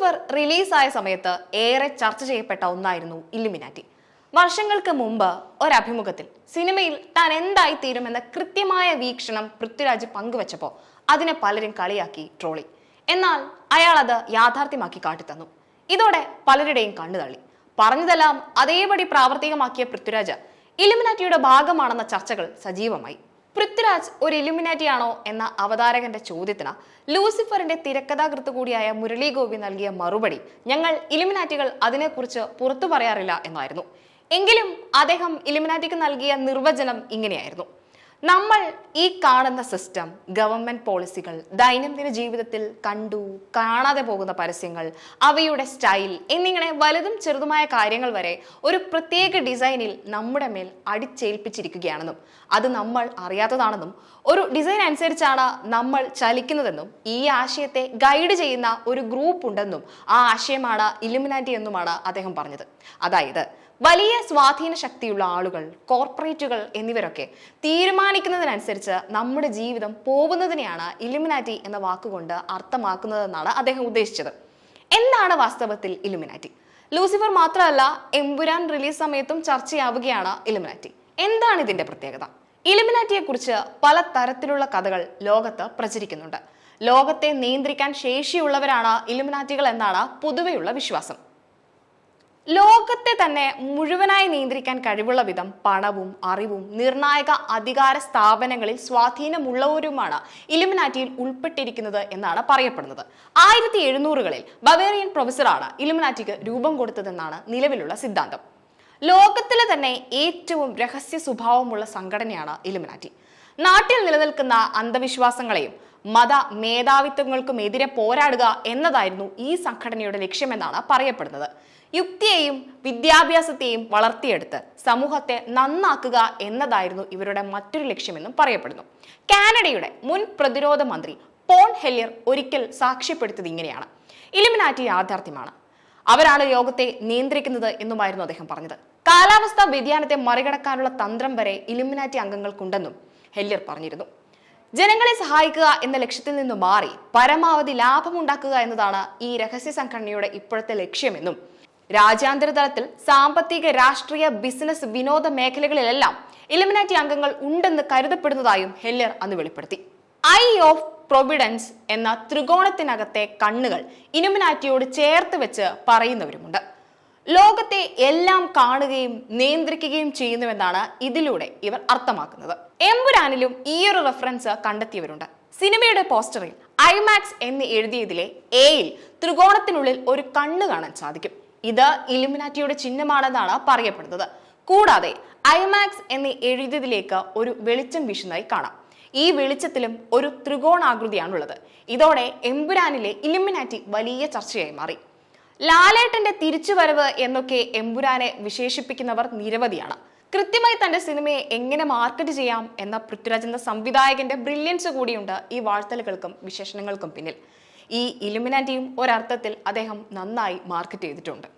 Lucifer റിലീസായ സമയത്ത് ഏറെ ചർച്ച ചെയ്യപ്പെട്ട ഒന്നായിരുന്നു ഇല്ലുമിനാറ്റി. വർഷങ്ങൾക്ക് മുമ്പ് ഒരഭിമുഖത്തിൽ സിനിമയിൽ താൻ എന്തായി തീരുമെന്ന കൃത്യമായ വീക്ഷണം പൃഥ്വിരാജ് പങ്കുവച്ചപ്പോൾ അതിനെ പലരും കളിയാക്കി ട്രോളി. എന്നാൽ അയാൾ അത് യാഥാർത്ഥ്യമാക്കി കാട്ടിത്തന്നു. ഇതോടെ പലരുടെയും കണ്ണുതള്ളി പറഞ്ഞതെല്ലാം അതേപടി പ്രാവർത്തികമാക്കിയ പൃഥ്വിരാജ് ഇലുമിനാറ്റിയുടെ ഭാഗമാണെന്ന ചർച്ചകൾ സജീവമായി. പൃഥ്വിരാജ് ഒരു ഇലുമിനാറ്റി ആണോ എന്ന അവതാരകന്റെ ചോദ്യത്തിന് ലൂസിഫറിന്റെ തിരക്കഥാകൃത്ത് കൂടിയായ മുരളി ഗോപി നൽകിയ മറുപടി ഞങ്ങൾ ഇലുമിനാറ്റികൾ അതിനെക്കുറിച്ച് പുറത്തു പറയാറില്ല എന്നായിരുന്നു. എങ്കിലും അദ്ദേഹം ഇലുമിനാറ്റിക്ക് നൽകിയ നിർവചനം ഇങ്ങനെയായിരുന്നു. നമ്മൾ ഈ കാണുന്ന സിസ്റ്റം ഗവൺമെന്റ് പോളിസികൾ ദൈനംദിന ജീവിതത്തിൽ കണ്ടു കാണാതെ പോകുന്ന പരസ്യങ്ങൾ അവയുടെ സ്റ്റൈൽ എന്നിങ്ങനെ വലുതും ചെറുതുമായ കാര്യങ്ങൾ വരെ ഒരു പ്രത്യേക ഡിസൈനിൽ നമ്മുടെ മേൽ അടിച്ചേൽപ്പിച്ചിരിക്കുകയാണെന്നും അത് നമ്മൾ അറിയാത്തതാണെന്നും ഒരു ഡിസൈൻ അനുസരിച്ചാണ് നമ്മൾ ചലിക്കുന്നതെന്നും ഈ ആശയത്തെ ഗൈഡ് ചെയ്യുന്ന ഒരു ഗ്രൂപ്പ് ഉണ്ടെന്നും ആ ആശയമാണ് ഇലുമിനാറ്റി എന്നുമാണ് അദ്ദേഹം പറഞ്ഞത്. അതായത് വലിയ സ്വാധീന ശക്തിയുള്ള ആളുകൾ കോർപ്പറേറ്റുകൾ എന്നിവരൊക്കെ തീരുമാനിക്കുന്നതിനനുസരിച്ച് നമ്മുടെ ജീവിതം പോകുന്നതിനെയാണ് ഇലുമിനാറ്റി എന്ന വാക്കുകൊണ്ട് അർത്ഥമാക്കുന്നതെന്നാണ് അദ്ദേഹം ഉദ്ദേശിച്ചത്. എന്താണ് വാസ്തവത്തിൽ ഇലുമിനാറ്റി? ലൂസിഫർ മാത്രമല്ല എംപുരാൻ റിലീസ് സമയത്തും ചർച്ചയാവുകയാണ് ഇലുമിനാറ്റി. എന്താണ് ഇതിന്റെ പ്രത്യേകത? ഇലുമിനാറ്റിയെ കുറിച്ച് പല തരത്തിലുള്ള കഥകൾ ലോകത്ത് പ്രചരിക്കുന്നുണ്ട്. ലോകത്തെ നിയന്ത്രിക്കാൻ ശേഷിയുള്ളവരാണ് ഇലുമിനാറ്റികൾ എന്നാണ് പൊതുവെയുള്ള വിശ്വാസം. ലോകത്തെ തന്നെ മുഴുവനായി നിയന്ത്രിക്കാൻ കഴിവുള്ള വിധം പണവും അറിവും നിർണായക അധികാര സ്ഥാപനങ്ങളിൽ സ്വാധീനമുള്ളവരുമാണ് ഇലുമിനാറ്റിയിൽ ഉൾപ്പെട്ടിരിക്കുന്നത് എന്നാണ് പറയപ്പെടുന്നത്. ആയിരത്തി എഴുന്നൂറുകളിൽ ബവേറിയൻ പ്രൊഫസറാണ് ഇലുമിനാറ്റിക്ക് രൂപം കൊടുത്തതെന്നാണ് നിലവിലുള്ള സിദ്ധാന്തം. ലോകത്തിലെ തന്നെ ഏറ്റവും രഹസ്യ സ്വഭാവമുള്ള സംഘടനയാണ് ഇലുമിനാറ്റി. നാട്ടിൽ നിലനിൽക്കുന്ന അന്ധവിശ്വാസങ്ങളെയും മത മേധാവിത്വങ്ങൾക്കും എതിരെ പോരാടുക എന്നതായിരുന്നു ഈ സംഘടനയുടെ ലക്ഷ്യമെന്നാണ് പറയപ്പെടുന്നത്. യുക്തിയെയും വിദ്യാഭ്യാസത്തെയും വളർത്തിയെടുത്ത് സമൂഹത്തെ നന്നാക്കുക എന്നതായിരുന്നു ഇവരുടെ മറ്റൊരു ലക്ഷ്യമെന്നും പറയപ്പെടുന്നു. കാനഡയുടെ മുൻ പ്രതിരോധ മന്ത്രി പോൺ ഹെല്ലിയർ ഒരിക്കൽ സാക്ഷ്യപ്പെടുത്തിയത് ഇങ്ങനെയാണ്. ഇലിമിനാറ്റി യാഥാർത്ഥ്യമാണ്. അവരാണ് യോഗത്തെ നിയന്ത്രിക്കുന്നത് എന്നുമായിരുന്നു അദ്ദേഹം പറഞ്ഞത്. കാലാവസ്ഥാ വ്യതിയാനത്തെ മറികടക്കാനുള്ള തന്ത്രം വരെ ഇലിമിനാറ്റി അംഗങ്ങൾക്കുണ്ടെന്നും ഹെല്യർ പറഞ്ഞിരുന്നു. ജനങ്ങളെ സഹായിക്കുക എന്ന ലക്ഷ്യത്തിൽ നിന്ന് മാറി പരമാവധി ലാഭമുണ്ടാക്കുക എന്നതാണ് ഈ രഹസ്യ സംഘടനയുടെ ഇപ്പോഴത്തെ ലക്ഷ്യമെന്നും രാജ്യാന്തര തലത്തിൽ സാമ്പത്തിക രാഷ്ട്രീയ ബിസിനസ് വിനോദ മേഖലകളിലെല്ലാം ഇലിമിനാറ്റി അംഗങ്ങൾ ഉണ്ടെന്ന് കരുതപ്പെടുന്നതായും ഹെല്ലർ അന്ന് വെളിപ്പെടുത്തി. ഐ ഓഫ് പ്രൊവിഡൻസ് എന്ന ത്രികോണത്തിനകത്തെ കണ്ണുകൾ ഇലുമിനാറ്റിയോട് ചേർത്ത് വെച്ച് പറയുന്നവരുമുണ്ട്. ലോകത്തെ എല്ലാം കാണുകയും നിയന്ത്രിക്കുകയും ചെയ്യുന്നുവെന്നാണ് ഇതിലൂടെ ഇവർ അർത്ഥമാക്കുന്നത്. എമ്പുരാനിലും ഒരു റെഫറൻസ് കണ്ടെത്തിയവരുണ്ട്. സിനിമയുടെ പോസ്റ്ററിൽ ഐമാക്സ് എന്ന് എഴുതിയതിലെ എയിൽ ത്രികോണത്തിനുള്ളിൽ ഒരു കണ്ണ് കാണാൻ സാധിക്കും. ഇത് ഇലുമിനാറ്റിയുടെ ചിഹ്നമാണെന്നാണ് പറയപ്പെടുന്നത്. കൂടാതെ ഐമാക്സ് എന്ന് എഴുതിയതിലേക്ക് ഒരു വെളിച്ചം വീശുന്നതായി കാണാം. ഈ വെളിച്ചത്തിലും ഒരു ത്രികോണാകൃതിയാണുള്ളത്. ഇതോടെ എമ്പുരാനിലെ ഇലിമിനാറ്റി വലിയ ചർച്ചയായി മാറി. ലാലേട്ടന്റെ തിരിച്ചുവരവ് എന്നൊക്കെ എമ്പുരാനെ വിശേഷിപ്പിക്കുന്നവർ നിരവധിയാണ്. കൃത്യമായി തന്റെ സിനിമയെ എങ്ങനെ മാർക്കറ്റ് ചെയ്യാം എന്ന പൃഥ്വിരാജ് എന്ന സംവിധായകന്റെ ബ്രില്യൻസ് കൂടിയുണ്ട് ഈ വാഴ്ത്തലുകൾക്കും വിശേഷണങ്ങൾക്കും പിന്നിൽ. ഈ ഇലുമിനാറ്റിയും ഒരർത്ഥത്തിൽ അദ്ദേഹം നന്നായി മാർക്കറ്റ് ചെയ്തിട്ടുണ്ട്.